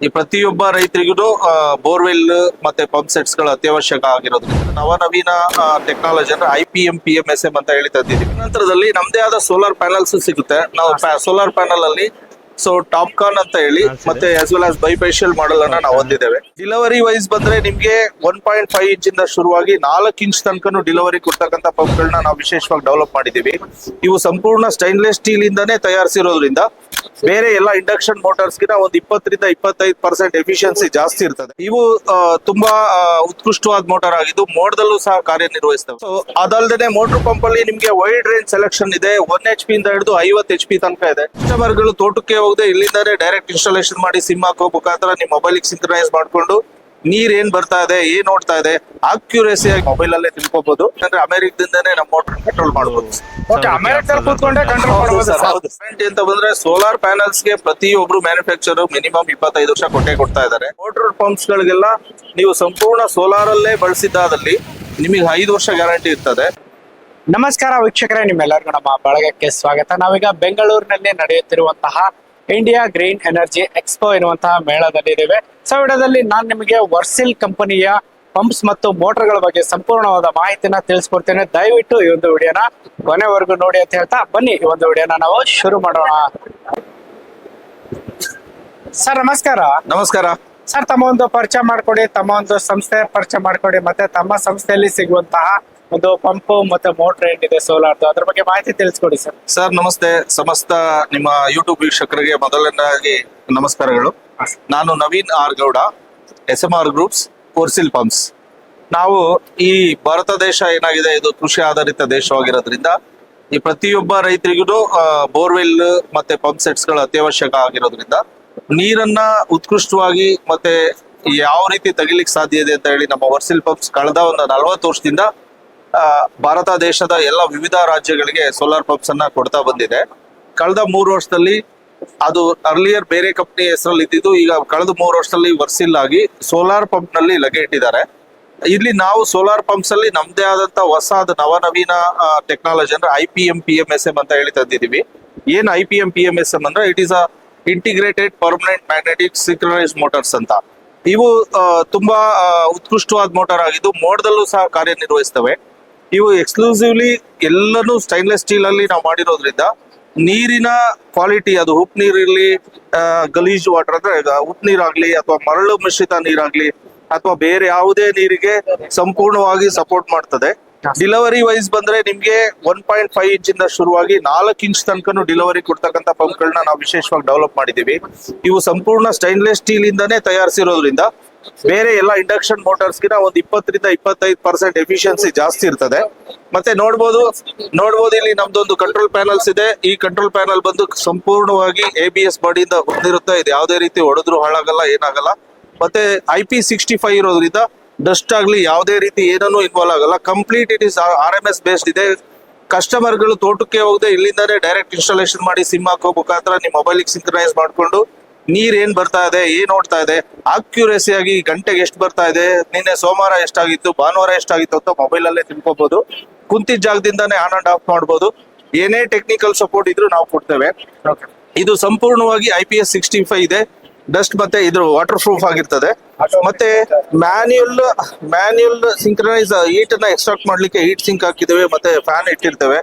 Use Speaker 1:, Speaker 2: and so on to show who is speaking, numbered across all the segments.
Speaker 1: ಈ ಪ್ರತಿಯೊಬ್ಬ ರೈತರಿಗೂ ಬೋರ್ವೆಲ್ ಮತ್ತೆ ಪಂಪ್ ಸೆಟ್ಸ್ಗಳು ಅತ್ಯವಶ್ಯಕ ಆಗಿರೋದ್ರಿಂದ ನವನವೀನ ಟೆಕ್ನಾಲಜಿ ಅಂದ್ರೆ I P M P M S M ಅಂತ ಹೇಳಿ ಇದ್ದೀವಿ ನಂತರದಲ್ಲಿ ನಮ್ದೇ ಆದ ಸೋಲಾರ್ ಪ್ಯಾನಲ್ಸ್ ಸಿಗುತ್ತೆ. ನಾವು ಸೋಲಾರ್ ಪ್ಯಾನಲ್ ಅಲ್ಲಿ ಸೊ ಟಾಪ್ಕಾನ್ ಅಂತ ಹೇಳಿ ಮತ್ತೆ as well as bifacial model ಅನ್ನ ನಾವು ಹೊಂದಿದ್ದೇವೆ. ಡಿಲವರಿ ವೈಸ್ ಬಂದ್ರೆ ನಿಮ್ಗೆ ಒನ್ ಪಾಯಿಂಟ್ ಫೈವ್ ಇಂಚ್ ಇಂದ ಶುರುವಾಗಿ ನಾಲ್ಕು ಇಂಚ್ ತನಕನು ಡಿಲವರಿ ಕೊಡ್ತಕ್ಕಂಥ ಪಂಪ್ ಗಳನ್ನ ನಾವು ವಿಶೇಷವಾಗಿ ಡೆವಲಪ್ ಮಾಡಿದೀವಿ ಇವು ಸಂಪೂರ್ಣ ಸ್ಟೈನ್ಲೆಸ್ ಸ್ಟೀಲ್ ಇಂದಾನೇ ತಯಾರಿಸಿರೋದ್ರಿಂದ ಬೇರೆ ಎಲ್ಲ ಇಂಡಕ್ಷನ್ ಮೋಟರ್ಸ್ ಗಿಂತ ಒಂದು ಇಪ್ಪತ್ತರಿಂದ ಇಪ್ಪತ್ತೈದು ಪರ್ಸೆಂಟ್ ಎಫಿಷಿಯನ್ಸಿ ಜಾಸ್ತಿ ಇರ್ತದೆ. ಇವು ತುಂಬಾ ಉತ್ಕೃಷ್ಟವಾದ ಮೋಟರ್ ಆಗಿದ್ದು ಮೋಡದಲ್ಲೂ ಸಹ ಕಾರ್ಯನಿರ್ವಹಿಸ್ತವೆ. ಸೊ ಅದಲ್ಲದೆ ಮೋಟರ್ ಪಂಪ್ ಅಲ್ಲಿ ನಿಮ್ಗೆ ವೈಡ್ ರೇಂಜ್ ಸೆಲೆಕ್ಷನ್ ಇದೆ. ಒನ್ ಎಚ್ ಪಿ ಇಂದ ಹಿಡಿದು ಐವತ್ತು ಎಚ್ ಪಿ ತನಕ ಇದೆ. ಕಸ್ಟಮರ್ಗಳು ತೋಟಕ್ಕೆ ಹೋಗದೆ ಇಲ್ಲಿಂದಾನೇ ಡೈರೆಕ್ಟ್ ಇನ್ಸ್ಟಾಲೇಷನ್ ಮಾಡಿ ಸಿಮ್ ಹಾಕೋ ಮುಖಾಂತರ ನಿಮ್ಮ ಮೊಬೈಲ್ ಸಿಂಕ್ರನೈಸ್ ಮಾಡ್ಕೊಂಡು ನೀರ್ ಏನ್ ಬರ್ತಾ ಇದೆ ಏನ್ ನೋಡ್ತಾ ಇದೆ ಅಕ್ಯುರೇಸಿ ಆಗಿ ಮೊಬೈಲ್ ಅಲ್ಲೇ ತಿಳ್ಕೊಬಹುದು ಅಂದ್ರೆ ಅಮೆರಿಕದಿಂದಾನೇ ನಮ್ಮ ಮೋಟರ್ ಕಂಟ್ರೋಲ್ ಮಾಡಬಹುದು ಅಂತ ಬಂದ್ರೆ ಸೋಲಾರ್ ಪ್ಯಾನಲ್ಸ್ಗೆ ಪ್ರತಿಯೊಬ್ರು ಮ್ಯಾನುಫ್ಯಾಕ್ಚರ್ ಮಿನಿಮಮ್ ಇಪ್ಪತ್ತೈದು ವರ್ಷ ಕೊಟ್ಟೆ ಕೊಡ್ತಾ ಇದ್ದಾರೆ. ಮೋಟರ್ ಪಂಪ್ಸ್ ಗಳಿಗೆಲ್ಲ ನೀವು ಸಂಪೂರ್ಣ ಸೋಲಾರ್ ಅಲ್ಲೇ ಬಳಸಿದ್ದಾದಲ್ಲಿ ನಿಮಗೆ ಐದು ವರ್ಷ ಗ್ಯಾರಂಟಿ ಇರ್ತದೆ.
Speaker 2: ನಮಸ್ಕಾರ ವೀಕ್ಷಕರೇ ನಿಮ್ಮೆಲ್ಲರಿಗೂ ನಮ್ಮ ಬಳಗಕ್ಕೆ ಸ್ವಾಗತ. ನಾವೀಗ ಬೆಂಗಳೂರಿನಲ್ಲಿ ನಡೆಯುತ್ತಿರುವಂತಹ ಇಂಡಿಯಾ ಗ್ರೀನ್ ಎನರ್ಜಿ ಎಕ್ಸ್ಪೋ ಎನ್ನುವಂತಹ ಮೇಳದಲ್ಲಿದ್ದೇವೆ ಸೊ ವಿಡಿಯೋದಲ್ಲಿ ನಾನು ನಿಮಗೆ ವರ್ಸಿಲ್ ಕಂಪನಿಯ ಪಂಪ್ಸ್ ಮತ್ತು ಮೋಟರ್ಗಳ ಬಗ್ಗೆ ಸಂಪೂರ್ಣವಾದ ಮಾಹಿತಿನ ತಿಳಿಸ್ಕೊಡ್ತೇನೆ. ದಯವಿಟ್ಟು ಈ ಒಂದು ವಿಡಿಯೋನ ಕೊನೆವರೆಗೂ ನೋಡಿ ಅಂತ ಹೇಳ್ತಾ ಬನ್ನಿ ಈ ಒಂದು ವಿಡಿಯೋನ ನಾವು ಶುರು ಮಾಡೋಣ. ಸರ್ ನಮಸ್ಕಾರ.
Speaker 1: ನಮಸ್ಕಾರ.
Speaker 2: ಸರ್ ತಮ್ಮ ಒಂದು ಪರಿಚಯ ಮಾಡ್ಕೊಡಿ ತಮ್ಮ ಒಂದು ಸಂಸ್ಥೆ ಪರಿಚಯ ಮಾಡ್ಕೊಡಿ ಮತ್ತೆ ತಮ್ಮ ಸಂಸ್ಥೆಯಲ್ಲಿ ಸಿಗುವಂತಹ ಒಂದು ಪಂಪ್ ಮತ್ತೆ ಮೋಟರ್ ಏನಿದೆ ಸೋಲಾರ್ದು. ಅದ್ರ ಬಗ್ಗೆ ಮಾಹಿತಿ ತಿಳಿಸ್ಕೊಡಿ ಸರ್.
Speaker 1: ಸರ್, ನಮಸ್ತೆ. ಸಮಸ್ತ ನಿಮ್ಮ ಯೂಟ್ಯೂಬ್ ವೀಕ್ಷಕರಿಗೆ ಮೊದಲನೇದಾಗಿ ನಮಸ್ಕಾರಗಳು. ನಾನು Naveen R Gowda S M R groups ಕೋರ್ಸಿಲ್ pumps ನಾವು ಈ ಭಾರತ ದೇಶ ಏನಾಗಿದೆ, ಇದು ಕೃಷಿ ಆಧಾರಿತ ದೇಶವಾಗಿರೋದ್ರಿಂದ ಈ ಪ್ರತಿಯೊಬ್ಬ ರೈತರಿಗೂ ಬೋರ್ವೆಲ್ ಮತ್ತೆ ಪಂಪ್ ಸೆಟ್ಸ್ಗಳು ಅತ್ಯವಶ್ಯಕ ಆಗಿರೋದ್ರಿಂದ ನೀರನ್ನ ಉತ್ಕೃಷ್ಟವಾಗಿ ಮತ್ತೆ ಯಾವ ರೀತಿ ತೆಗಿಲಿಕ್ಕೆ ಸಾಧ್ಯ ಇದೆ ಅಂತ ಹೇಳಿ ನಮ್ಮ ವರ್ಸಿಲ್ ಪಂಪ್ಸ್ ಕಳೆದ ಒಂದು ನಲವತ್ತು ವರ್ಷದಿಂದ ಭಾರತ ದೇಶದ ಎಲ್ಲ ವಿವಿಧ ರಾಜ್ಯಗಳಿಗೆ ಸೋಲಾರ್ ಪಂಪ್ಸ್ ಅನ್ನ ಕೊಡ್ತಾ ಬಂದಿದೆ. ಕಳೆದ ಮೂರು ವರ್ಷದಲ್ಲಿ ಅದು ಅರ್ಲಿಯರ್ ಬೇರೆ ಕಂಪ್ನಿ ಹೆಸರಲ್ಲಿ ಇದ್ದಿದ್ದು ಈಗ ಕಳೆದ ಮೂರು ವರ್ಷದಲ್ಲಿ ವರ್ಸಿಲ್ ಆಗಿ ಸೋಲಾರ್ ಪಂಪ್ನಲ್ಲಿ ಲಗೆ ಇಟ್ಟಿದ್ದಾರೆ. ಇಲ್ಲಿ ನಾವು ಸೋಲಾರ್ ಪಂಪ್ಸ್ ಅಲ್ಲಿ ನಮ್ದೇ ಆದಂತ ಹೊಸ ನವನವೀನ ಟೆಕ್ನಾಲಜಿ ಅಂದ್ರೆ I P M P M S M ಅಂತ ಹೇಳಿ ತಂದಿದೀವಿ ಏನ್ I P M P M S M ಅಂದ್ರೆ it is a integrated permanent magnetic synchronise motors ಅಂತ. ಇವು ತುಂಬಾ ಉತ್ಕೃಷ್ಟವಾದ ಮೋಟರ್ ಆಗಿದ್ದು ಮೋಡದಲ್ಲೂ ಸಹ ಕಾರ್ಯನಿರ್ವಹಿಸ್ತವೆ. ಇವು ಎಕ್ಸ್ಕ್ಲೂಸಿವ್ಲಿ ಎಲ್ಲನೂ ಸ್ಟೈನ್ಲೆಸ್ ಸ್ಟೀಲ್ ಅಲ್ಲಿ ನಾವು ಮಾಡಿರೋದ್ರಿಂದ ನೀರಿನ ಕ್ವಾಲಿಟಿ ಅದು ಉಪ್ಪು ನೀರಿರ್ಲಿ ಗಲೀಜು ಗಲೀಜ್ ವಾಟರ್ ಅಂದ್ರೆ ಉಪ್ಪು ನೀರಾಗ್ಲಿ ಅಥವಾ ಮರಳು ಮಿಶ್ರಿತ ನೀರಾಗ್ಲಿ ಅಥವಾ ಬೇರೆ ಯಾವುದೇ ನೀರಿಗೆ ಸಂಪೂರ್ಣವಾಗಿ ಸಪೋರ್ಟ್ ಮಾಡ್ತದೆ. ಡಿಲವರಿ ವೈಸ್ ಬಂದ್ರೆ ನಿಮ್ಗೆ ಒನ್ ಪಾಯಿಂಟ್ ಫೈವ್ ಇಂಚ್ ಇಂದ ಶುರುವಾಗಿ ನಾಲ್ಕು ಇಂಚ್ ತನಕನು ಡಿಲವರಿ ಕೊಡ್ತಕ್ಕಂಥ ಪಂಪ್ ಗಳನ್ನ ನಾವು ವಿಶೇಷವಾಗಿ ಡೆವಲಪ್ ಮಾಡಿದೀವಿ ಇವು ಸಂಪೂರ್ಣ ಸ್ಟೈನ್ಲೆಸ್ ಸ್ಟೀಲ್ ಇಂದಾನೇ ತಯಾರಿಸಿರೋದ್ರಿಂದ ಬೇರೆ ಎಲ್ಲ ಇಂಡಕ್ಷನ್ ಮೋಟರ್ಸ್ ಗಿನ ಒಂದು ಇಪ್ಪತ್ತರಿಂದ ಇಪ್ಪತ್ತೈದು ಪರ್ಸೆಂಟ್ ಎಫಿಷಿಯನ್ಸಿ ಜಾಸ್ತಿ ಇರ್ತದೆ. ಮತ್ತೆ ನೋಡ್ಬೋದು ನೋಡ್ಬೋದು ಇಲ್ಲಿ ನಮ್ದೊಂದು ಕಂಟ್ರೋಲ್ ಪ್ಯಾನಲ್ಸ್ ಇದೆ. ಈ ಕಂಟ್ರೋಲ್ ಪ್ಯಾನಲ್ ಬಂದು ಸಂಪೂರ್ಣವಾಗಿ ಎ ಬಿ ಎಸ್ ಬಾಡಿಯಿಂದ ಹೊಂದಿರುತ್ತೆ. ಇದು ಯಾವುದೇ ರೀತಿ ಹೊಡೆದ್ರು ಹಾಳಾಗಲ್ಲ, ಏನಾಗಲ್ಲ. ಮತ್ತೆ ಐ ಪಿ ಸಿಕ್ಸ್ಟಿ ಫೈವ್ ಇರೋದ್ರಿಂದ ಡಸ್ಟ್ ಆಗ್ಲಿ ಯಾವುದೇ ರೀತಿ ಏನನ್ನೂ ಇನ್ವಾಲ್ವ್ ಆಗಲ್ಲ. Complete it is R M S based ಇದೆ. ಕಸ್ಟಮರ್ಗಳು ತೋಟಕ್ಕೆ ಹೋಗದೆ ಇಲ್ಲಿಂದಾನೇ ಡೈರೆಕ್ಟ್ ಇನ್ಸ್ಟಾಲೇಷನ್ ಮಾಡಿ ಸಿಮ್ ಹಾಕೋ ಮುಖಾಂತರ ನಿಮ್ಮ ಮೊಬೈಲ್ ಸಿಂಕ್ರನೈಸ್ ಮಾಡ್ಕೊಂಡು ನೀರ್ ಏನ್ ಬರ್ತಾ ಇದೆ ಏನ್ ನೋಡ್ತಾ ಇದೆ ಅಕ್ಯುರೇಸಿ ಆಗಿ ಗಂಟೆಗೆ ಎಷ್ಟು ಬರ್ತಾ ಇದೆ ನಿನ್ನೆ ಸೋಮವಾರ ಎಷ್ಟಾಗಿತ್ತು ಭಾನುವಾರ ಎಷ್ಟಾಗಿತ್ತು ಅಂತ ಮೊಬೈಲ್ ಅಲ್ಲೇ ತಿಳ್ಕೊಬಹುದು ಕುಂತಿದ್ದ ಜಾಗದಿಂದಾನೇ ಆನ್ ಅಂಡ್ ಆಫ್ ಮಾಡ್ಬೋದು. ಏನೇ ಟೆಕ್ನಿಕಲ್ ಸಪೋರ್ಟ್ ಇದ್ರೂ ನಾವು ಕೊಡ್ತೇವೆ. ಇದು ಸಂಪೂರ್ಣವಾಗಿ I P S sixty five ಇದೆ. ಡಸ್ಟ್ ಮತ್ತೆ ಇದ್ರ ವಾಟರ್ ಪ್ರೂಫ್ ಆಗಿರ್ತದೆ ಮತ್ತೆ ಮ್ಯಾನ್ಯುಯಲ್ ಮ್ಯಾನ್ಯುಯಲ್ ಸಿಂಕ್ರನೈಸ್ ಹೀಟ್ ಅನ್ನ ಎಕ್ಸ್ಟ್ರಾಕ್ಟ್ ಮಾಡ್ಲಿಕ್ಕೆ ಹೀಟ್ ಸಿಂಕ್ ಹಾಕಿದ್ದೇವೆ ಮತ್ತೆ ಫ್ಯಾನ್ ಇಟ್ಟಿರ್ತೇವೆ.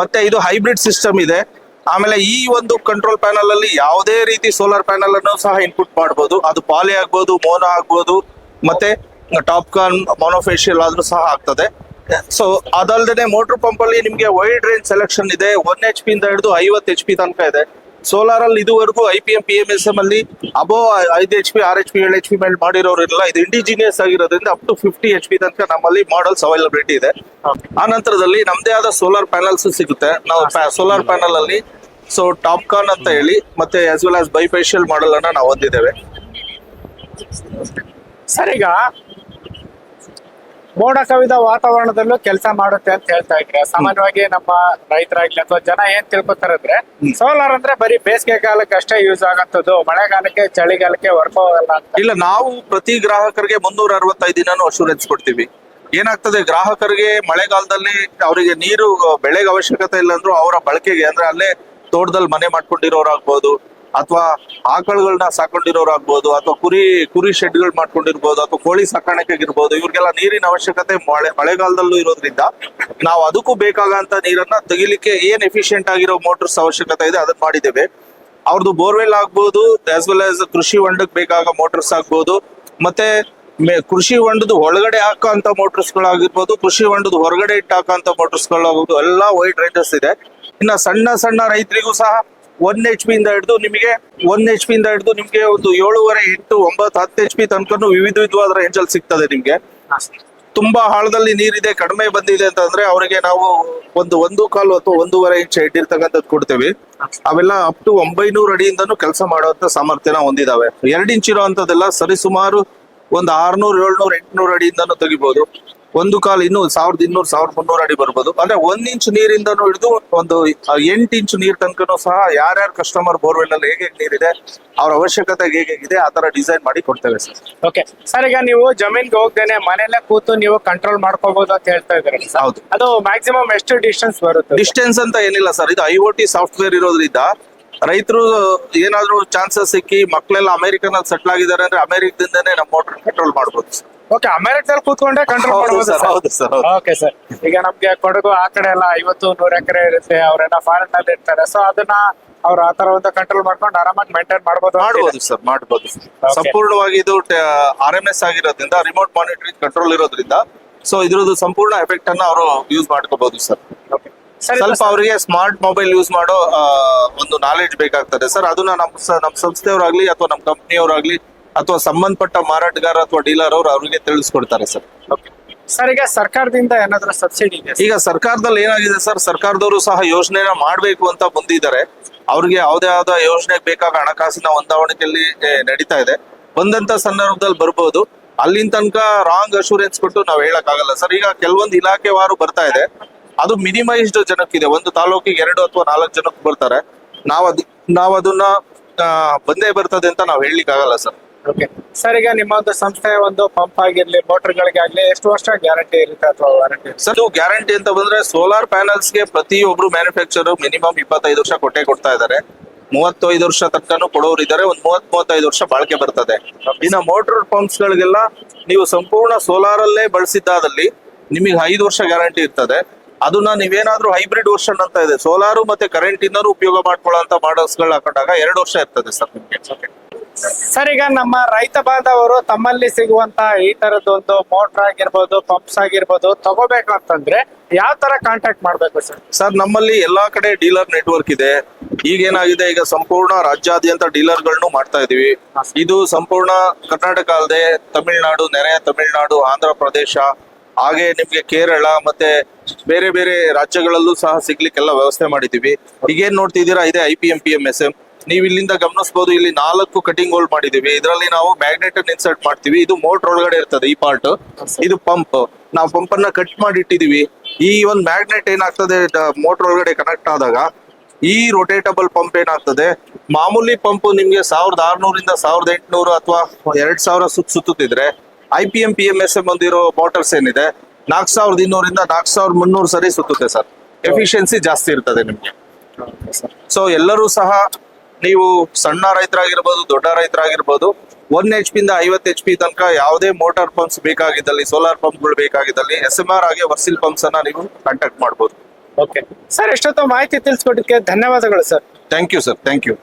Speaker 1: ಮತ್ತೆ ಇದು ಹೈಬ್ರಿಡ್ ಸಿಸ್ಟಮ್ ಇದೆ. ಆಮೇಲೆ ಈ ಒಂದು ಕಂಟ್ರೋಲ್ ಪ್ಯಾನಲ್ ಅಲ್ಲಿ ಯಾವುದೇ ರೀತಿ ಸೋಲಾರ್ ಪ್ಯಾನಲ್ ಅನ್ನು ಸಹ ಇನ್ಪುಟ್ ಮಾಡಬಹುದು ಅದು ಪಾಲಿ ಆಗ್ಬಹುದು ಮೋನೋ ಆಗ್ಬಹುದು ಮತ್ತೆ ಟಾಪ್ ಕಾನ್ ಮೊನೋಫೇಶಿಯಲ್ ಆದ್ರೂ ಸಹ ಆಗ್ತದೆ. ಸೊ ಅದಲ್ಲದೆ ಮೋಟರ್ ಪಂಪ್ ಅಲ್ಲಿ ನಿಮ್ಗೆ ವೈಡ್ ರೇಂಜ್ ಸೆಲೆಕ್ಷನ್ ಇದೆ. ಒನ್ ಎಚ್ ಪಿ ಇಂದ ಹಿಡಿದು ಐವತ್ತು ಎಚ್ ಪಿ ತನಕ ಇದೆ. ಸೋಲಾರ್ ಅಲ್ಲಿ ಇದುವರೆಗೂ I P M P M S M ಅಲ್ಲಿ ಅಬೋ ಐದು H P R H P ಏಳು ಎಚ್ ಪಿ ಮೇಲೆ ಮಾಡಿರೋರು ಇಲ್ಲ ಇದು ಇಂಡಿಜಿನಿಯಸ್ ಆಗಿರೋದ್ರಿಂದ up to fifty H P ತನಕ ನಮ್ಮಲ್ಲಿ ಮಾಡಲ್ಸ್ ಅವೈಲಬಿಲಿಟಿ ಇದೆ. ಆ ನಂತರದಲ್ಲಿ ನಮ್ದೇ ಆದ ಸೋಲಾರ್ ಪ್ಯಾನಲ್ಸ್ ಸಿಗುತ್ತೆ. ನಾವು ಸೋಲಾರ್ ಪ್ಯಾನಲ್ ಅಲ್ಲಿ ಸೊ ಟಾಪ್ಕಾನ್ ಅಂತ ಹೇಳಿ ಮತ್ತೆ as well as bifacial model ಅನ್ನ ನಾವು ಹೊಂದಿದ್ದೇವೆ.
Speaker 2: ಸರಿಗ ಮೋಡ ಕವಿದ ವಾತಾವರಣದಲ್ಲೂ ಕೆಲಸ ಮಾಡುತ್ತೆ ಅಂತ ಹೇಳ್ತಾ ಇದ್ರೆ ಸಾಮಾನ್ಯವಾಗಿ ನಮ್ಮ ರೈತರಾಗ್ಲಿ ಅಥವಾ ಜನ ಏನ್ ತಿಳ್ಕೊತಾರಂದ್ರೆ ಸೋಲಾರ್ ಅಂದ್ರೆ ಬರೀ ಬೇಸಿಗೆ ಕಾಲಕ್ಕೆ ಅಷ್ಟೇ ಯೂಸ್ ಆಗಂತದ್ದು ಮಳೆಗಾಲಕ್ಕೆ ಚಳಿಗಾಲಕ್ಕೆ ವರ್ಕ್ ಆಗಲ್ಲ
Speaker 1: ಇಲ್ಲ ನಾವು ಪ್ರತಿ ಗ್ರಾಹಕರಿಗೆ ಮುನ್ನೂರ ಅರವತ್ತೈದು ದಿನನೂ ಅಶೂರೆನ್ಸ್ ಕೊಡ್ತೀವಿ. ಏನಾಗ್ತದೆ ಗ್ರಾಹಕರಿಗೆ ಮಳೆಗಾಲದಲ್ಲಿ ಅವರಿಗೆ ನೀರು ಬೆಳೆಗೆ ಅವಶ್ಯಕತೆ ಇಲ್ಲ ಅಂದ್ರೂ ಅವರ ಬಳಕೆಗೆ ಅಂದ್ರೆ ಅಲ್ಲೇ ತೋಟದಲ್ಲಿ ಮನೆ ಮಾಡ್ಕೊಂಡಿರೋರಾಗ್ಬೋದು ಅಥವಾ ಆಕಳುಗಳನ್ನ ಸಾಕೊಂಡಿರೋರು ಆಗ್ಬೋದು ಅಥವಾ ಕುರಿ ಕುರಿ ಶೆಡ್ಗಳು ಮಾಡ್ಕೊಂಡಿರ್ಬೋದು, ಅಥವಾ ಕೋಳಿ ಸಾಕಾಣಿಕೆ ಇರ್ಬೋದು ಇವ್ರಿಗೆಲ್ಲ ನೀರಿನ ಅವಶ್ಯಕತೆ ಮಳೆ, ಮಳೆಗಾಲದಲ್ಲೂ ಇರೋದ್ರಿಂದ ನಾವು ಅದಕ್ಕೂ ಬೇಕಾಗಂತ ನೀರನ್ನ ತೆಗಿಲಿಕ್ಕೆ ಏನ್ ಎಫಿಷಿಯಂಟ್ ಆಗಿರೋ ಮೋಟರ್ಸ್ ಅವಶ್ಯಕತೆ ಇದೆ ಅದನ್ನ ಮಾಡಿದ್ದೇವೆ. ಅವ್ರದ್ದು ಬೋರ್ವೆಲ್ ಆಗ್ಬೋದು ಆಸ್ ವೆಲ್ ಆಸ್ ಕೃಷಿ ಹೊಂಡಕ್ ಬೇಕಾಗ ಮೋಟರ್ಸ್ ಆಗ್ಬೋದು. ಮತ್ತೆ ಕೃಷಿ ಹೊಂಡದ ಒಳಗಡೆ ಹಾಕೋಂತ ಮೋಟರ್ಸ್ಗಳಾಗಿರ್ಬೋದು ಕೃಷಿ ಹೊಂಡದ ಹೊರಗಡೆ ಇಟ್ಟು ಹಾಕೋಂತ ಮೋಟರ್ಸ್ಗಳಾಗ್ಬೋದು ಎಲ್ಲಾ ವೈಡ್ ರೇಂಜಸ್ ಇದೆ. ಇನ್ನ ಸಣ್ಣ ಸಣ್ಣ ರೈತರಿಗೂ ಸಹ ಒನ್ ಎಚ್ ಪಿ ಇಂದ ಹಿಡಿದು ನಿಮಗೆ ಒನ್ ಎಚ್ ಪಿ ಇಂದ ಹಿಡಿದು ನಿಮಗೆ ಒಂದು ಏಳುವರೆ ಎಂಟು ಒಂಬತ್ತು ಹತ್ತು ಎಚ್ ಪಿ ತನಕನು ವಿವಿಧ ವಿಧವಾದ ರೇಂಜ್ ಅಲ್ಲಿ ಸಿಗ್ತದೆ ನಿಮ್ಗೆ. ತುಂಬಾ ಆಳದಲ್ಲಿ ನೀರಿದೆ, ಕಡಿಮೆ ಬಂದಿದೆ ಅಂತಂದ್ರೆ ಅವರಿಗೆ ನಾವು ಒಂದು ಒಂದು ಕಾಲು ಅಥವಾ ಒಂದೂವರೆ ಇಂಚ್ ಹೆಡ್ ಕೊಡ್ತೇವೆ. ಅವೆಲ್ಲ ಅಪ್ ಟು ಒಂಬೈನೂರು ಅಡಿಯಿಂದನೂ ಕೆಲಸ ಮಾಡುವಂತ ಸಾಮರ್ಥ್ಯನ ಹೊಂದಿದಾವೆ. ಎರಡು ಇಂಚ್ ಇರುವಂತದ್ದೆಲ್ಲ ಸರಿಸುಮಾರು ಒಂದು ಆರ್ನೂರು, ಏಳ್ನೂರು, ಎಂಟ್ನೂರು ಅಡಿಯಿಂದನೂ ತೆಗಿಬಹುದು ಒಂದು ಕಾಲು ಇನ್ನು ಸಾವಿರದ ಇನ್ನೂರು ಸಾವಿರದ ಮುನ್ನೂರು ಅಡಿ ಬರ್ಬೋದು. ಅಂದ್ರೆ ಒಂದ್ ಇಂಚು ನೀರಿಂದನೂ ಹಿಡಿದು ಒಂದು ಎಂಟು ಇಂಚು ನೀರ್ ತನಕನೂ ಸಹ ಯಾರ್ಯಾರ ಕಸ್ಟಮರ್ ಬೋರ್ವೆಲ್ ಅಲ್ಲಿ ಹೇಗೆ ನೀರಿದೆ ಅವ್ರ ಅವಶ್ಯಕತೆ ಹೇಗೆ ಇದೆ ಆ ತರ ಡಿಸೈನ್ ಮಾಡಿ ಕೊಡ್ತೇವೆ ಸರ್.
Speaker 2: ಓಕೆ. ಸರ್ ಈಗ ನೀವು ಜಮೀನ್ಗೆ ಹೋಗ್ದೇನೆ ಮನೆಯಲ್ಲೇ ಕೂತು ನೀವು ಕಂಟ್ರೋಲ್ ಮಾಡ್ಕೋಬಹುದು ಅಂತ ಹೇಳ್ತಾ ಇದ್ದಾರೆ
Speaker 1: ಹೌದು.
Speaker 2: ಅದು ಮ್ಯಾಕ್ಸಿಮಮ್ ಎಷ್ಟು ಡಿಸ್ಟೆನ್ಸ್ ಬರುತ್ತೆ?
Speaker 1: ಡಿಸ್ಟೆನ್ಸ್ ಅಂತ ಏನಿಲ್ಲ ಸರ್. ಇದು ಐ ಓ ಟಿ ಸಾಫ್ಟ್ವೇರ್ ಇರೋದ್ರಿಂದ ರೈತರು ಏನಾದ್ರೂ ಚಾನ್ಸಸ್ ಸಿಕ್ಕಿ ಮಕ್ಕಳೆಲ್ಲ ಅಮೆರಿಕನಲ್ಲಿ ಸೆಟ್ಲ್ ಆಗಿದ್ದಾರೆ ಅಂದ್ರೆ ಅಮೆರಿಕದಿಂದನೇ ನಮ್ಮ ಮೋಟರ್ ಕಂಟ್ರೋಲ್ ಮಾಡ್ಬೋದು.
Speaker 2: ಓಕೆ ಅಮೆರಿಕದಲ್ಲಿ ಕೂತ್ಕೊಂಡೆ ಕಂಟ್ರೋಲ್ ಮಾಡಬಹುದು
Speaker 1: sir, ಹೌದು sir,
Speaker 2: ಓಕೆ ಸರ್. ಈಗ ನಮ್ಗೆ ಕೊಡಗು ಆ ಕಡೆ ಎಲ್ಲ ಐವತ್ತು ನೂರ ಎಕರೆ ಇರುತ್ತೆ. ಅವರೆಲ್ಲ ಫಾರಿನ್ನಲ್ಲಿ ಇರ್ತಾರೆ. ಸೊ ಅದನ್ನ ಅವ್ರ ಆ ತರ ಒಂದು ಕಂಟ್ರೋಲ್ ಮಾಡ್ಕೊಂಡು ಆರಾಮಾಗಿ ಮೇಂಟೈನ್ ಮಾಡಬಹುದು ಮಾಡಬಹುದು
Speaker 1: ಮಾಡ್ಬೋದು ಸರ್ ಮಾಡ್ಬೋದು ಸಂಪೂರ್ಣವಾಗಿ ಇದು ಆರ್ ಎಂ ಎಸ್ ಆಗಿರೋದ್ರಿಂದ ರಿಮೋಟ್ ಮಾನಿಟರಿಂಗ್ ಕಂಟ್ರೋಲ್ ಇರೋದ್ರಿಂದ ಸೊ ಇದ್ರದ್ದು ಸಂಪೂರ್ಣ ಎಫೆಕ್ಟ್ ಅನ್ನ ಅವರು ಯೂಸ್ ಮಾಡ್ಕೋಬಹುದು ಸರ್.
Speaker 2: ಸರ್
Speaker 1: ಸ್ವಲ್ಪ ಅವರಿಗೆ ಸ್ಮಾರ್ಟ್ ಮೊಬೈಲ್ ಯೂಸ್ ಮಾಡೋ ಒಂದು ನಾಲೆಡ್ಜ್ ಬೇಕಾಗ್ತದೆ ಸರ್. ಅದನ್ನ ನಮ್ಮ ನಮ್ಮ ಸಂಸ್ಥೆಯವರಾಗ್ಲಿ ಅಥವಾ ನಮ್ಮ ಕಂಪ್ನಿಯವರಾಗ್ಲಿ ಅಥವಾ ಸಂಬಂಧಪಟ್ಟ ಮಾರಾಟಗಾರ ಅಥವಾ ಡೀಲರ್ ಅವರು ಅವರಿಗೆ ತಿಳಿಸ್ಕೊಡ್ತಾರೆ ಸರ್.
Speaker 2: ಸರ್ ಈಗ ಸರ್ಕಾರದಿಂದ ಏನಾದ್ರೂ ಸಬ್ಸಿಡಿ ಇದೆ
Speaker 1: ಈಗ ಸರ್ಕಾರದಲ್ಲಿ ಏನಾಗಿದೆ ಸರ್ ಸರ್ಕಾರದವರು ಸಹ ಯೋಜನೆನ ಮಾಡಬೇಕು ಅಂತ ಬಂದಿದ್ದಾರೆ. ಅವ್ರಿಗೆ ಯಾವ್ದೇ ಯಾವ್ದ ಯೋಜನೆಗೆ ಬೇಕಾಗ ಹಣಕಾಸಿನ ಹೊಂದಾವಣಿಕೆಯಲ್ಲಿ ನಡೀತಾ ಇದೆ. ಬಂದಂತ ಸಂದರ್ಭದಲ್ಲಿ ಬರ್ಬೋದು. ಅಲ್ಲಿನ ತನಕ ರಾಂಗ್ ಅಶೂರೆನ್ಸ್ ಕೊಟ್ಟು ನಾವ್ ಹೇಳಕ್ಕಾಗಲ್ಲ ಸರ್ ಈಗ ಕೆಲವೊಂದು ಇಲಾಖೆವಾರು ಬರ್ತಾ ಇದೆ. ಅದು ಮಿನಿಮೈಸ್ಡ್ ಜನಕ್ಕಿದೆ. ಒಂದು ತಾಲೂಕಿಗೆ ಎರಡು ಅಥವಾ ನಾಲ್ಕು ಜನಕ್ಕೆ ಬರ್ತಾರೆ. ನಾವ್ ಅದ್ ನಾವ್ ಅದನ್ನ ಬಂದೇ ಬರ್ತದೆ ಅಂತ ನಾವ್ ಹೇಳಲಿಕ್ಕೆ ಆಗಲ್ಲ ಸರ್
Speaker 2: ಓಕೆ ಸರ್ ಈಗ ನಿಮ್ಮ ಒಂದು ಸಂಸ್ಥೆ ಒಂದು ಪಂಪ್ ಆಗಿರ್ಲಿ ಮೋಟರ್ಗಳಿಗೆ ಆಗ್ಲಿ ಎಷ್ಟು ವರ್ಷ ಗ್ಯಾರಂಟಿ ಇರುತ್ತೆ ಅಥವಾ ವಾರಂಟಿ
Speaker 1: ಸರ್ ಇದು ಗ್ಯಾರಂಟಿ ಅಂತ ಬಂದ್ರೆ ಸೋಲಾರ್ ಪ್ಯಾನಲ್ಸ್ಗೆ ಪ್ರತಿಯೊಬ್ರು ಮ್ಯಾನುಫ್ಯಾಕ್ಚರ್ ಮಿನಿಮಮ್ ಇಪ್ಪತ್ತೈದು ವರ್ಷ ಕೊಟ್ಟೆ ಕೊಡ್ತಾ ಇದ್ದಾರೆ. ಮೂವತ್ತೈದು ವರ್ಷ ತನಕನೂ ಕೊಡೋರು ಇದ್ದಾರೆ ಒಂದ್ ಮೂವತ್ ಮೂವತ್ತೈದು ವರ್ಷ ಬಾಳಿಕೆ ಬರ್ತದೆ. ಇನ್ನ ಮೋಟರ್ ಪಂಪ್ಸ್ ಗಳಿಗೆಲ್ಲ ನೀವು ಸಂಪೂರ್ಣ ಸೋಲಾರ್ ಅಲ್ಲೇ ಬಳಸಿದ್ದಾದಲ್ಲಿ ನಿಮಗೆ ಐದು ವರ್ಷ ಗ್ಯಾರಂಟಿ ಇರ್ತದೆ. ಅದನ್ನ ನೀವೇನಾದ್ರೂ ಹೈಬ್ರಿಡ್ ವರ್ಷನ್ ಅಂತ ಇದೆ ಸೋಲಾರು ಮತ್ತೆ ಕರೆಂಟ್ ಇಂದನೂ ಉಪಯೋಗ ಮಾಡ್ಕೊಳ್ಳೋ ಮಾಡಲ್ಸ್ಗಳು ಹಾಕೊಂಡಾಗ ಎರಡು ವರ್ಷ ಇರ್ತದೆ ಸರ್ ನಿಮ್ಗೆ.
Speaker 2: ಸರ್, ಈಗ ನಮ್ಮ ರೈತ ಬಾಂಧವರು ತಮ್ಮಲ್ಲಿ ಸಿಗುವಂತ ಈ ತರದೊಂದು ಮೋಟರ್ ಆಗಿರ್ಬೋದು ಪಂಪ್ಸ್ ಆಗಿರ್ಬೋದು ತಗೋಬೇಕು ಅಂತಂದ್ರೆ ಯಾವ ತರ ಕಾಂಟ್ಯಾಕ್ಟ್ ಮಾಡ್ಬೇಕು ಸರ್?
Speaker 1: ಸರ್, ನಮ್ಮಲ್ಲಿ ಎಲ್ಲಾ ಕಡೆ ಡೀಲರ್ ನೆಟ್ವರ್ಕ್ ಇದೆ. ಈಗ ಏನಾಗಿದೆ ಈಗ ಸಂಪೂರ್ಣ ರಾಜ್ಯಾದ್ಯಂತ ಡೀಲರ್ಗಳನ್ನು ಮಾಡ್ತಾ ಇದೀವಿ. ಇದು ಸಂಪೂರ್ಣ ಕರ್ನಾಟಕ ಅಲ್ಲದೆ ತಮಿಳುನಾಡು ನೆರೆಯ ತಮಿಳುನಾಡು, ಆಂಧ್ರ ಪ್ರದೇಶ, ಹಾಗೆ ನಿಮ್ಗೆ ಕೇರಳ ಮತ್ತೆ ಬೇರೆ ಬೇರೆ ರಾಜ್ಯಗಳಲ್ಲೂ ಸಹ ಸಿಗ್ಲಿಕ್ಕೆಲ್ಲ ವ್ಯವಸ್ಥೆ ಮಾಡಿದೀವಿ. ಈಗೇನ್ ನೋಡ್ತಿದ್ದೀರಾ, ಇದೆ I P M P M S M ನೀವು ಇಲ್ಲಿಂದ ಗಮನಿಸಬಹುದು ಇಲ್ಲಿ ನಾಲ್ಕು ಕಟಿಂಗ್ ಹೋಲ್ ಮಾಡಿದೀವಿ ಇದರಲ್ಲಿ ನಾವು ಮ್ಯಾಗ್ನೆಟ್ ಅನ್ನು ಇನ್ಸರ್ಟ್ ಮಾಡ್ತೀವಿ. ಇದು ಮೋಟರ್ ಒಳಗಡೆ ಇರ್ತದೆ, ಈ ಪಾರ್ಟ್ ಇದು ಪಂಪ್ ನಾವು ಪಂಪ್ ಅನ್ನ ಕಟ್ ಮಾಡಿ ಇಟ್ಟಿದೀವಿ ಈ ಒಂದು ಮ್ಯಾಗ್ನೆಟ್ ಏನಾಗ್ತದೆ ಮೋಟರ್ ಒಳಗಡೆ ಕನೆಕ್ಟ್ ಆದಾಗ, ಈ ರೊಟೇಟಬಲ್ ಪಂಪ್ ಏನಾಗ್ತದೆ, ಮಾಮೂಲಿ ಪಂಪ್ ನಿಮ್ಗೆ ಸಾವಿರದ ಆರ್ನೂರಿಂದ ಸಾವಿರದ ಎಂಟುನೂರು ಅಥವಾ ಎರಡ್ ಸಾವಿರ ಸುತ್ತ ಸುತ್ತುತ್ತಿದ್ರೆ I P M P M S M ಬಂದಿರೋ ಮೋಟರ್ಸ್ ಏನಿದೆ ನಾಲ್ಕು ಸಾವಿರದ ಇನ್ನೂರಿಂದ ನಾಲ್ಕು ಸಾವಿರದ ಮುನ್ನೂರು ಸರಿ ಸುತ್ತುತ್ತೆ ಸರ್. ಎಫಿಷಿಯನ್ಸಿ ಜಾಸ್ತಿ ಇರ್ತದೆ ನಿಮ್ಗೆ. ಸೊ ಎಲ್ಲರೂ ಸಹ ನೀವು ಸಣ್ಣ ರೈತರಾಗಿರ್ಬೋದು ದೊಡ್ಡ ರೈತರಾಗಿರ್ಬೋದು ಒನ್ ಎಚ್ ಪಿ ಇಂದ ಐವತ್ತು ಎಚ್ ಪಿ ತನಕ ಯಾವುದೇ ಮೋಟಾರ್ ಪಂಪ್ಸ್ ಬೇಕಾಗಿದ್ದಲ್ಲಿ ಸೋಲಾರ್ ಪಂಪ್ಗಳು ಬೇಕಾಗಿದ್ದಲ್ಲಿ ಎಸ್ ಎಂ ಆರ್ ಆಗಿ ವರ್ಸಿಲ್ ಪಂಪ್ಸ್ ಅನ್ನ ನೀವು ಕಾಂಟ್ಯಾಕ್ಟ್ ಮಾಡಬಹುದು
Speaker 2: ಓಕೆ ಸರ್ ಎಷ್ಟೊತ್ತ ಮಾಹಿತಿ ತಿಳಿಸ್ಕೊಟ್ಟಿದ್ದಕ್ಕೆ ಧನ್ಯವಾದಗಳು sir
Speaker 1: thank you sir thank you